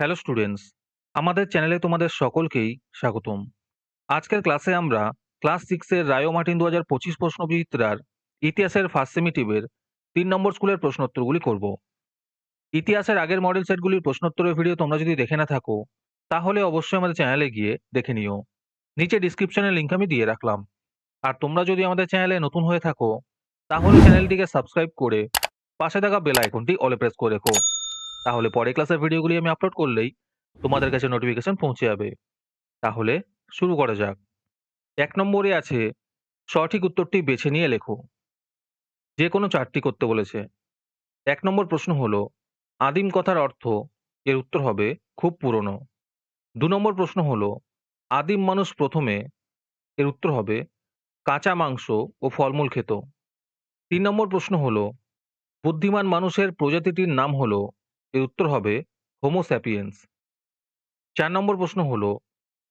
Hello students আমাদের চ্যানেলে তোমাদের সকলকেই স্বাগতম। আজকের ক্লাসে আমরা ক্লাস সিক্সের রায়ো মার্টিন দু হাজার পঁচিশ প্রশ্নবিচিত্রার ইতিহাসের ফার্স্ট সেমিটিভের তিন নম্বর স্কুলের প্রশ্নোত্তরগুলি করব। ইতিহাসের আগের মডেল সেটগুলির প্রশ্নোত্তরের ভিডিও তোমরা যদি দেখে না থাকো, তাহলে অবশ্যই আমাদের চ্যানেলে গিয়ে দেখে নিও। নিচে ডিসক্রিপশনের লিঙ্ক আমি দিয়ে রাখলাম। আর তোমরা যদি আমাদের চ্যানেলে নতুন হয়ে থাকো, তাহলে চ্যানেলটিকে সাবস্ক্রাইব করে পাশে থাকা বেল আইকনটি অলে প্রেস করে রেখো। তাহলে পরে ক্লাসের ভিডিওগুলি আমি আপলোড করলেই তোমাদের কাছে নোটিফিকেশন পৌঁছে যাবে। তাহলে শুরু করা যাক। এক নম্বরে আছে, সঠিক উত্তরটি বেছে নিয়ে লেখো। যে কোনো চারটি করতে বলেছে। এক নম্বর প্রশ্ন হলো, আদিম কথার অর্থ এর উত্তর হবে খুব পুরনো। দু নম্বর প্রশ্ন হলো, আদিম মানুষ প্রথমে এর উত্তর হবে কাঁচা মাংস ও ফলমূল খেত। তিন নম্বর প্রশ্ন হলো, বুদ্ধিমান মানুষের প্রজাতিটির নাম হলো এর উত্তর হবে হোমোস্যাপিয়েন্স চার নম্বর প্রশ্ন হল,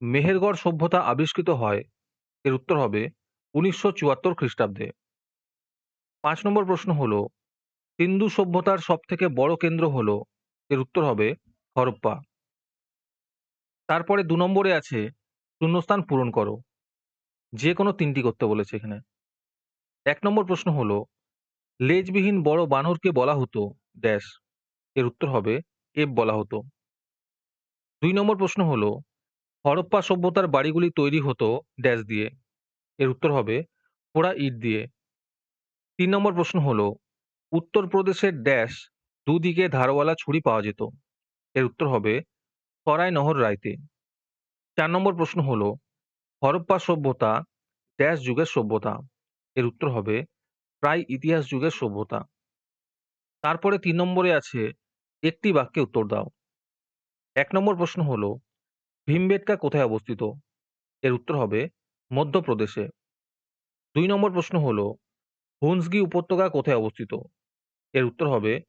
মেহেরগড় সভ্যতা আবিষ্কৃত হয়, এর উত্তর হবে উনিশশো চুয়াত্তর খ্রিস্টাব্দে। পাঁচ নম্বর প্রশ্ন হল, সিন্ধু সভ্যতার সব থেকে বড় কেন্দ্র হল, এর উত্তর হবে হরপ্পা তারপরে দু নম্বরে আছে, শূন্যস্থান পূরণ করো। যে কোনো তিনটি করতে বলেছে এখানে। এক নম্বর প্রশ্ন হলো, লেজবিহীন বড় বানরকে বলা হতো, ড্যাশ। এর উত্তর হবে এব বলা হতো। দুই নম্বর প্রশ্ন হলো, হরপ্পা সভ্যতার বাড়িগুলি তৈরি হতো ড্যাশ দিয়ে। এর উত্তর হবে পোড়া ইট দিয়ে। তিন নম্বর প্রশ্ন হলো উত্তরপ্রদেশের ড্যাশ দুদিকে ধারওয়ালা ছুরি পাওয়া যেত। এর উত্তর হবে সরাই নহর রাইতে। চার নম্বর প্রশ্ন হলো, হরপ্পা সভ্যতা ড্যাশ যুগের সভ্যতা। এর উত্তর হবে প্রায় ইতিহাস যুগের সভ্যতা। তারপরে তিন নম্বরে আছে একটি বাক্যে উত্তর দাও। এক নম্বর প্রশ্ন হলো ভীমবেটকা কোথায় অবস্থিত? এর উত্তর হবে মধ্যপ্রদেশে। দুই নম্বর প্রশ্ন হলো হুন্সগি উপত্যকা কোথায় অবস্থিত? এর উত্তর হবে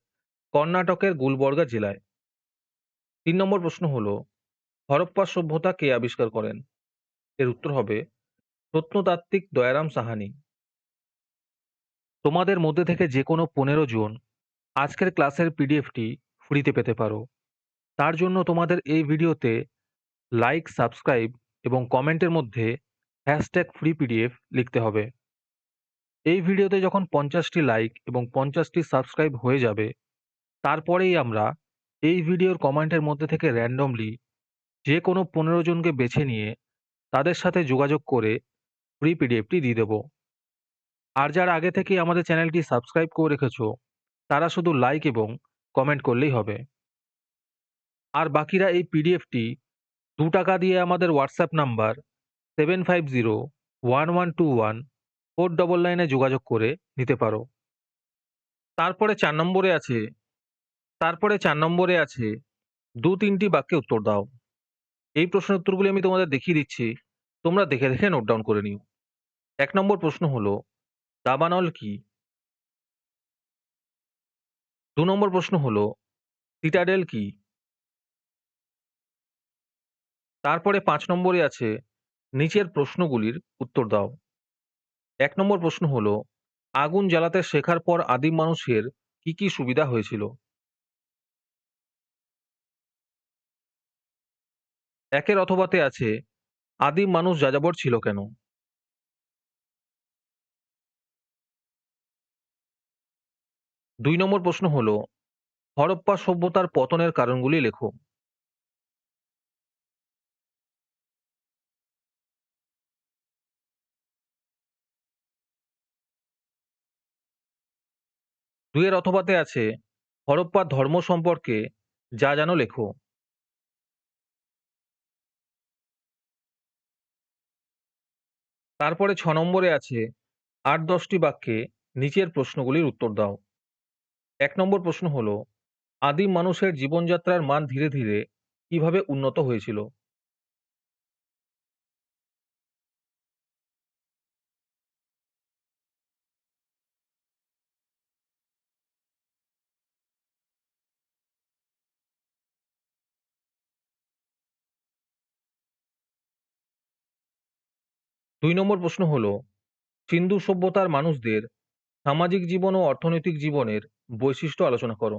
কর্ণাটকের গুলবর্গা জেলায়। তিন নম্বর প্রশ্ন হলো, হরপ্পা সভ্যতা কে আবিষ্কার করেন? এর উত্তর হবে প্রত্নতাত্ত্বিক দয়ারাম সাহানি। তোমাদের মধ্যে থেকে যে কোনো পনেরো জন আজকের ক্লাসের পিডিএফটি ফ্রিতে পেতে পারো। তার জন্য তোমাদের এই ভিডিওতে লাইক সাবস্ক্রাইব এবং কমেন্টের মধ্যে হ্যাশট্যাগ ফ্রি পিডিএফ লিখতে হবে। এই ভিডিওতে যখন পঞ্চাশটি লাইক এবং পঞ্চাশটি সাবস্ক্রাইব হয়ে যাবে, তারপরেই আমরা এই ভিডিওর কমেন্টের মধ্যে থেকে র্যান্ডমলি যে কোনো পনেরো জনকে বেছে নিয়ে তাদের সাথে যোগাযোগ করে ফ্রি পিডিএফটি দিয়ে দেবো। আর যারা আগে থেকেই আমাদের চ্যানেলটি সাবস্ক্রাইব করে রেখেছো, তারা শুধু লাইক এবং কমেন্ট করলেই হবে। আর বাকিরা এই পিডিএফটি দু টাকা দিয়ে আমাদের WhatsApp number seven five zero one one two one four double নাইনে যোগাযোগ করে নিতে পারো। তারপরে চার নম্বরে আছে, তারপরে চার নম্বরে আছে দু তিনটি বাক্যে উত্তর দাও। এই প্রশ্নের উত্তরগুলি আমি তোমাদের দেখিয়ে দিচ্ছি, তোমরা দেখে দেখে নোট ডাউন করে নিও। এক নম্বর প্রশ্ন হলো, দাবানল কি? দু নম্বর প্রশ্ন হলো সিটাডেল কি? তারপরে পাঁচ নম্বরে আছে, নিচের প্রশ্নগুলির উত্তর দাও। এক নম্বর প্রশ্ন হলো, আগুন জ্বালাতে শেখার পর আদিম মানুষের কি কি সুবিধা হয়েছিল? একের অথবাতে আছে, আদিম মানুষ যাযাবর ছিল কেন? দুই নম্বর প্রশ্ন হল, হরপ্পা সভ্যতার পতনের কারণগুলি লেখো। দুইয়ের অথবাতে আছে হরপ্পার ধর্ম সম্পর্কে যা জানো লেখো। তারপরে ছ নম্বরে আছে, আট দশটি বাক্যে নিচের প্রশ্নগুলির উত্তর দাও। এক নম্বর প্রশ্ন হলো, আদিম মানুষের জীবনযাত্রার মান ধীরে ধীরে কীভাবে উন্নত হয়েছিল? দুই নম্বর প্রশ্ন হলো, সিন্ধু সভ্যতার মানুষদের সামাজিক জীবন ও অর্থনৈতিক জীবনের বৈশিষ্ট্য আলোচনা করো।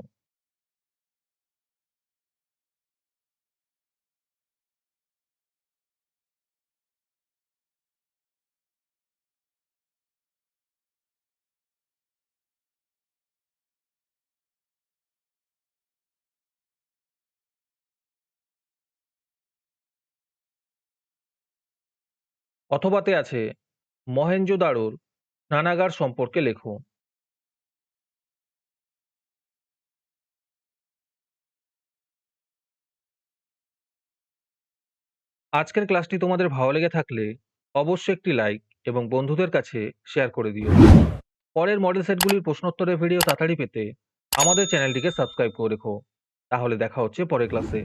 অথবাতে আছে আছে মহেঞ্জোদারোর স্নানাগার সম্পর্কে লেখো। আজকের ক্লাসটি তোমাদের ভালো লেগে থাকলে অবশ্যই একটি লাইক এবং বন্ধুদের কাছে শেয়ার করে দিও। পরের মডেল সেটগুলির প্রশ্নোত্তরের ভিডিও তাড়াতাড়ি পেতে আমাদের চ্যানেলটিকে সাবস্ক্রাইব করে রেখো। তাহলে দেখা হচ্ছে পরের ক্লাসে